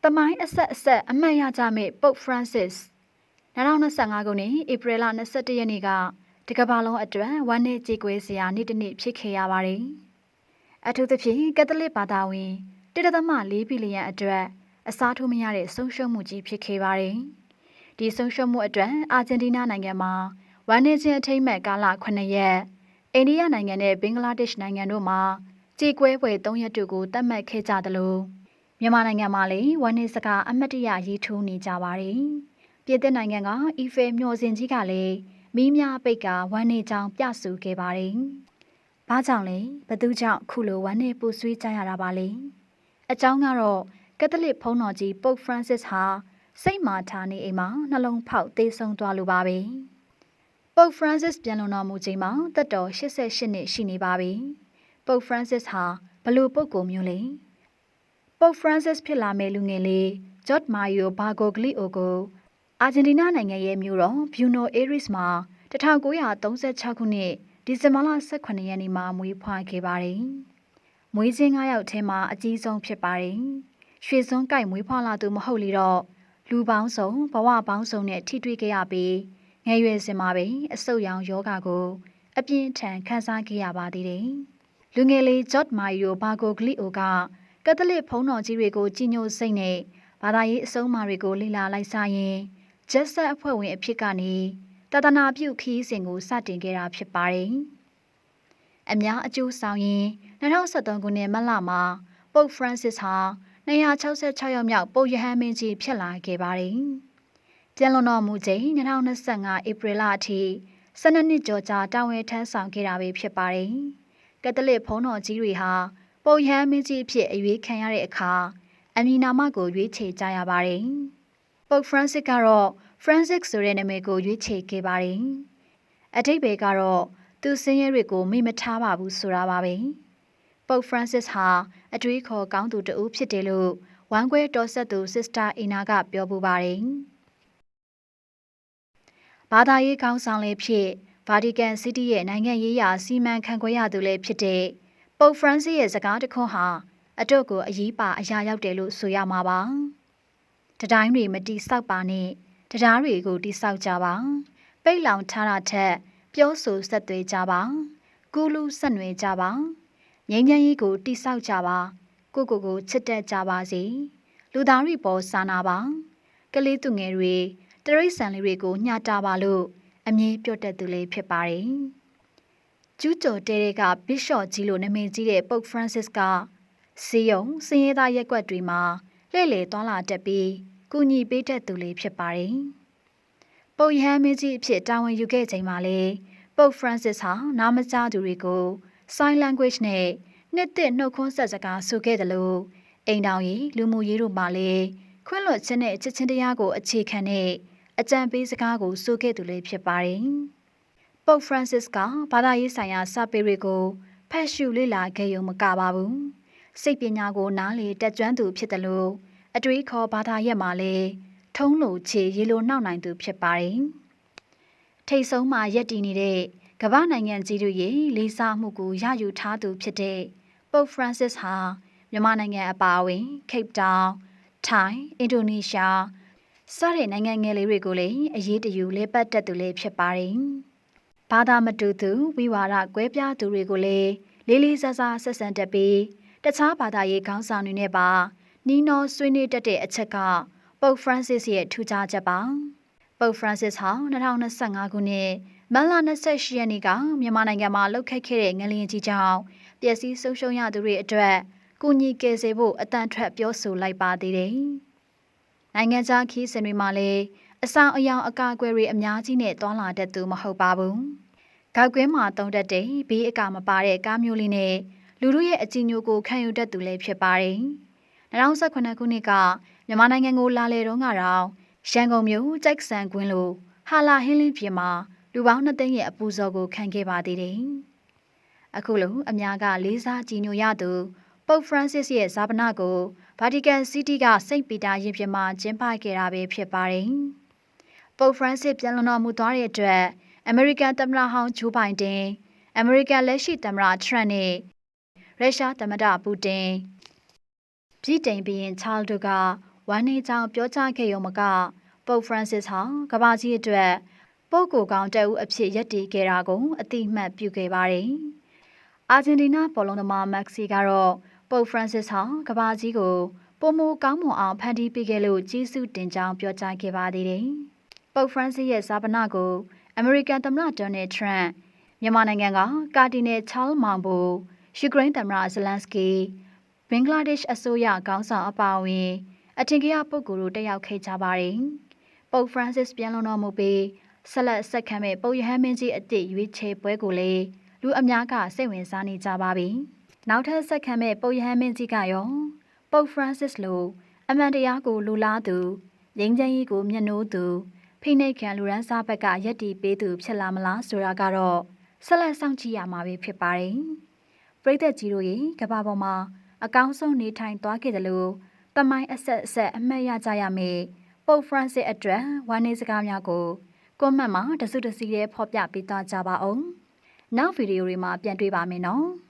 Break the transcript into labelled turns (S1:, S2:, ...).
S1: ။တမိုင်းအဆက်အဆက်အမှတ်ရကြမယ့် Pope Francis 2025ခုနှစ်ဧပြီလ22ရက်နေ့ကဒီကမ္ဘာလုံးအတွက်ဝမ်းနည်းကြေကွဲစရာနေ့တစ်နေ့ဖြစ်ခဲ့ရပါတယ်။အထူးသဖြင့်ကက်သလစ်ဘာသာဝင်1.4ဘီလီယံအတွက်အစားထိုးမရတဲ့ဆုံးရှုံးမှုကြီးဖြစ်ခဲ့ပါတယ်။ဒီဆုံးရှုံးမှုအတွက်အာဂျင်တီးနားနိုင်ငံမှာဝမ်းနည်းခြင်းအထိမ်းအမှတ်ကာလ9ရက်အိန္ဒိယနိုင်ငံနဲ့ဘင်္ဂလားဒေ့ရှ်နိုင်ငံတို့မှာကြေကွဲပွဲ3ရက်တူကိုသတ်မှတ်ခဲ့ကြသလို မြန်မာနိုင်ငံမှာလည်းဝမ်းနည်းစကားအမတ်တရရေးထိုးနေကြပါတယ်။ပြည်သစ်နိုင်ငံကအီဖယ်မျှော်စင်ကြီးကလည်းမီးများပိတ်ကဝမ်းနည်းကြောင်းပြဆိုခဲ့ပါတယ်။ဘာကြောင့်လဲဘသူကြောင့်ခုလိုဝမ်းနည်းပူဆွေးကြရတာပါလဲ။အကြောင်းကတော့ကက်သလစ်ဘုန်းတော်ကြီးပုပ်ဖရန့်စစ်ဟာစိတ်မာထားနေအိမ်မှာနှလုံးဖောက်သေဆုံးသွားလိုပါပဲ။ပုပ်ဖရန့်စစ်ပြန်လွန်တော်မူချိန်မှာသက်တော်88နှစ်ရှိနေပါပြီ။ပုပ်ဖရန့်စစ်ဟာဘလို့ပုပ်ကိုမျိုးလဲ။ ပုပ်ဖရန့်စစ်ဖြစ်လာမဲ့လူငယ်လေးဂျော့မာယိုဘာဂိုဂလီအိုကိုအာဂျင်တီးနားနိုင်ငံရဲ့မြို့တော်ဘျူနိုအေရစ်မှာ1936ခုနှစ်ဒီဇင်ဘာလ18ရက်နေ့မှာမွေးဖွားခဲ့ပါတယ်။မွေးချင်း9ယောက်ထဲမှာအကြီးဆုံးဖြစ်ပါတယ်။ရွှေစွန်းကြိုက်မွေးဖွားလာသူမဟုတ်လေတော့လူပေါင်းစုံဘဝပေါင်းစုံနဲ့ထိတွေ့ခဲ့ရပြီးငယ်ရွယ်စဉ်မှာပဲအဆုတ်ရောင်ယောဂါကိုအပြင်းထန်ခံစားခဲ့ရပါသေးတယ်။လူငယ်လေးဂျော့မာယိုဘာဂိုဂလီအိုက ကက်သလစ်ဘုန်းတော်ကြီးတွေကိုကြီးညိုစိတ်နဲ့ဘာသာရေးအဆုံးအမတွေကိုလေ့လာလိုက်စားရင်ဂျက်ဆက်အဖွဲ့ဝင်အဖြစ်ကနေတဒနာပြုခီးစဉ်ကိုစတင်ခဲ့တာဖြစ်ပါတယ်။အများအကျိုးဆောင်ရင်2023ခုနှစ်မတ်လမှာပုပ်ဖရန့်စစ်ဟာ266ရောက်မြောက်ပုပ်ယဟန်မင်းကြီးဖြစ်လာခဲ့ပါတယ်။ပြန်လွန်တော်မူချိန်2025ဧပြီလအထိ12နှစ်ကျော်ကြာတာဝန်ထမ်းဆောင်ခဲ့တာပဲဖြစ်ပါတယ်။ကက်သလစ်ဘုန်းတော်ကြီးတွေဟာ ပုပ်ယဟန်မင်းကြီးအဖြစ်အရွေးခံရတဲ့အခါအမည်နာမကိုရွေးချယ်ကြရပါတယ်။ပုပ်ဖရန့်စစ်ကတော့ Francis ဆိုတဲ့နာမည်ကိုရွေးချယ်ခဲ့ပါတယ်။အတိတ်ဘယ်ကတော့သူစင်းရဲတွေကိုမိမထားပါဘူးဆိုတာပါပဲ။ပုပ် Francis ဟာအတွေးခေါ်ကောင်းသူတဦးဖြစ်တယ်လို့ဝမ်ခွဲတော်ဆက်သူ Sister Ina ကပြောပူပါတယ်။ဘာသာရေးခေါင်းဆောင်လေးဖြစ် Vatican City ရဲ့နိုင်ငံရေးရာစီမံခန့်ခွဲရသူလည်းဖြစ်တဲ့ ပုပ် Francis ရဲ့စကားတခွန်းဟာအတော့ကိုအရေးပါအရာရောက်တယ်လို့ဆိုရမှာပါ။တတိုင်းတွေမတိဆောက်ပါနဲ့တရားတွေကိုတိဆောက်ကြပါပိတ်လောင်ထားတာထက်ပြောဆိုဆက်သွေးကြပါကူးလူဆက်နွယ်ကြပါငြိမ်းချမ်းရေးကိုတိဆောက်ကြပါကိုကိုကိုချစ်တတ်ကြပါစေလူသားတွေပေါ်စာနာပါကလေးသူငယ်တွေတရိษံလေးတွေကိုညှတာပါလို့အမြင်ပြော့တတ်သူလေးဖြစ်ပါတယ် ကျူးကျော်တဲတဲ့ကဘစ်ရှော့ကြီးလိုနာမည်ကြီးတဲ့ပုပ်ဖရန့်စစ်ကစီယုံစင်ရဲသားရက်ွက်တွေမှာလှည့်လေသွားလာတတ်ပြီးကူညီပေးတတ်သူလေးဖြစ်ပါတယ်။ပုပ်ယဟန်မင်းကြီးအဖြစ်တာဝန်ယူခဲ့ချိန်မှာလေပုပ်ဖရန့်စစ်ဟာနားမကြားသူတွေကို sign language နဲ့နှစ်သက်နှုတ်ခွန်းဆက်စကားဆိုခဲ့တယ်လို့အိမ်တော်ကြီးလူမှုရေးတို့မှလည်းခွင့်လွှတ်ခြင်းနဲ့ချစ်ချင်းတရားကိုအခြေခံတဲ့အကြံပေးစကားကိုဆိုခဲ့သူလေးဖြစ်ပါတယ်။ ပုပ်ဖရန့်စစ်ကဘာသာရေးဆိုင်ရာစာပေတွေကိုဖတ်ရှုလေ့လာခဲ့ရုံမကပါဘူး။စိတ်ပညာကိုနားလေတက်ကြွသူဖြစ်တယ်လို့အတွေးခေါ်ဘာသာရက်မှာလဲထုံးလို့ခြေရေလိုနှောက်နိုင်သူဖြစ်ပါတယ်။ထိတ်ဆုံးမှာရက်တည်နေတဲ့ကမ္ဘာနိုင်ငံကြီးတို့ရဲ့လေးစားမှုကိုရယူထားသူဖြစ်တဲ့ပုပ်ဖရန့်စစ်ဟာမြန်မာနိုင်ငံအပါအဝင် Cape Town, Thai, Indonesia စတဲ့နိုင်ငံငယ်လေးတွေကိုလည်းအရေးတယူလဲပတ်တက်သူလေးဖြစ်ပါတယ်။ ဘာသာမတူသူဝိဝါဒကွဲပြားသူတွေကိုလည်းလေးလေးစားစားဆက်ဆံတတ်ပြီးတခြားဘာသာရေးခေါင်းဆောင်တွေနဲ့ပါနီနော်ဆွေးနွေးတတ်တဲ့အချက်ကပုပ်ဖရန့်စစ်ရဲ့ထူးခြားချက်ပါပုပ်ဖရန့်စစ်ဟာ2025ခုနှစ်မတ်လ28ရက်နေ့ကမြန်မာနိုင်ငံမှာလှုပ်ခတ်ခဲ့တဲ့ငလျင်ကြီးကြောင့်ပျက်စီးဆုံးရှုံးရသူတွေအတွက်ကူညီကယ်ဆယ်ဖို့အတန်ထွက်ပြောဆိုလိုက်ပါသေးတယ်နိုင်ငံခြားခီးစဉ်တွေမှာလည်း အဆောင်အယောင်အကာအကွယ်တွေအများကြီးနဲ့တွာလာတတ်သူမဟုတ်ပါဘူး။ကောက်ကွင်းမှာတုံးတက်တဲ့ဘေးအကာမပါတဲ့ကားမျိုးလေးနဲ့လူတို့ရဲ့အကြည်ညိုကိုခံယူတတ်သူလည်းဖြစ်ပါတယ်။2018ခုနှစ်ကမြန်မာနိုင်ငံကိုလာလေတော့ကတော့ရန်ကုန်မြို့ကြိုက်ဆန်ကွင်းလိုဟာလာဟင်းလင်းပြင်မှာလူပေါင်း2သိန်းရဲ့အပူဇော်ကိုခံခဲ့ပါသေးတယ်။အခုလိုအများကလေးစားကြည်ညိုရသူပုပ်ဖရန့်စစ်ရဲ့ဇာပနာကိုဗာတီကန်စီးတီးကစိန့်ပီတာရင်ပြင်မှာကျင်းပခဲ့တာပဲဖြစ်ပါတယ်။ ပုပ်ဖရန့်စစ်ပြန်လွန်တော်မူသွားတဲ့အတွက်အမေရိကန်သမ္မတဟောင်းဂျိုးဘိုင်ဒန်အမေရိကန်လက်ရှိသမ္မတထရန့်နဲ့ရုရှားသမ္မတပူတင်ပြည်တိန်ဘီရင်ချားလ်တို့ကဝဝမ်းနေကြောင်းပြောကြားခဲ့ရုံမကပုပ်ဖရန်စစ်ဟာကမ္ဘာကြီးအတွက်ပုဂ္ဂိုလ်ကောင်းတဦးအဖြစ်ယက်တည်ခဲ့တာကိုအတိအမှတ်ပြုခဲ့ပါတယ်။အာဂျင်တီးနားဘောလုံးသမားမက်ဆီကတော့ပုပ်ဖရန်စစ်ဟာကမ္ဘာကြီးကိုပုံမကောင်းမွန်အောင်ဖန်တီးပေးခဲ့လို့ကျေးဇူးတင်ကြောင်းပြောကြားခဲ့ပါသေးတယ်။ ပုပ်ဖရန်စစ်ရဲ့ဇာပနာကိုအမေရိကန်သမ္မတဒေါ်နယ်ထရန့်မြန်မာနိုင်ငံကကာတီနယ်ချားလ်မောင်ဘူယူကရိန်းသမ္မတဇလန်စကီဘင်္ဂလားဒေ့ရှ်အစိုးရခေါင်းဆောင်အပါအဝင်အထင်ကြီးပုဂ္ဂိုလ်တို့တက်ရောက်ခဲ့ကြပါတယ်။ပုပ်ဖရန်စစ်ပြန်လွန်တော်မူပြီးဆက်လက်ဆက်ခံမဲ့ပုပ်ရဟန်းမင်းကြီးအသစ်ရွေးချယ်ပွဲကိုလည်းလူအများကစိတ်ဝင်စားနေကြပါပြီ။နောက်ထပ်ဆက်ခံမဲ့ပုပ်ရဟန်းမင်းကြီးကရောပုပ်ဖရန်စစ်လိုအမှန်တရားကိုလူလားသူငြိမ်းချမ်းရေးကိုမျက်နှိုးသူ ဖိနှိပ်ခံလူရန်စားဘက်ကယက်တီပေးသူဖြစ်လာမလားဆိုတာကတော့ဆက်လက်စောင့်ကြည့်ရမှာပဲဖြစ်ပါတယ်။ပြည်သက်ကြီးတို့ရေကဘာပေါ်မှာအကောင်းဆုံးနေထိုင်သွားခဲ့တယ်လို့တမိုင်းအဆက်အဆက်အမှတ်ရကြရမယ်။ပုပ်ဖရန်စစ်အတွက်ဝမ်းနည်းစကားများကိုကွန်မန့်မှာတစုတစည်းရဲဖော်ပြပေးသွားကြပါအောင်။နောက်ဗီဒီယိုတွေမှာပြန်တွေ့ပါမယ်နော်။